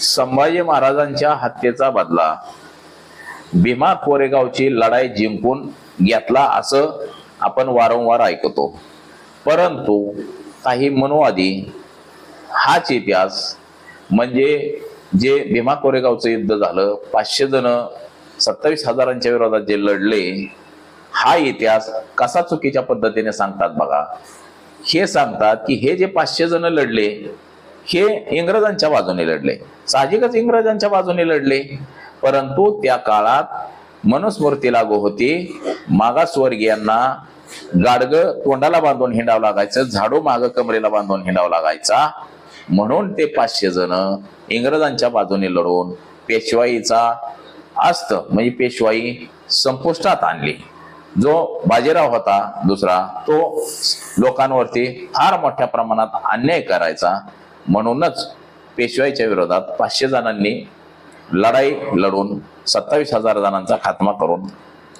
संभाजी महाराजांच्या हत्येचा बदला. भीमा कोरेगावची लढाई जिंकून घेतला असं आपण वारंवार ऐकतो. परंतु काही मनुवादी हाच इतिहास म्हणजे जे भीमा कोरेगावचं युद्ध झालं पाचशे जण सत्तावीस हजारांच्या विरोधात जे लढले हा इतिहास कसा चुकीच्या पद्धतीने सांगतात बघा. हे सांगतात की हे जे पाचशे जण लढले हे इंग्रजांच्या बाजूने लढले. साहजिकच इंग्रजांच्या बाजूने लढले. परंतु त्या काळात मनुस्मृती लागू होती. मागासवर्गीयांना गाडग तोंडाला बांधून हिंडावं लागायचं झाडू माग कमरेला बांधून हिंडावं लागायचा. म्हणून ते पाचशे जण इंग्रजांच्या बाजूने लढून पेशवाईचा अस्त म्हणजे पेशवाई संपुष्टात आणली. जो बाजीराव होता दुसरा तो लोकांवरती फार मोठ्या प्रमाणात अन्याय करायचा. म्हणूनच पेशवाईच्या विरोधात पाचशे जणांनी लढाई लढून सत्तावीस हजार जणांचा खात्मा करून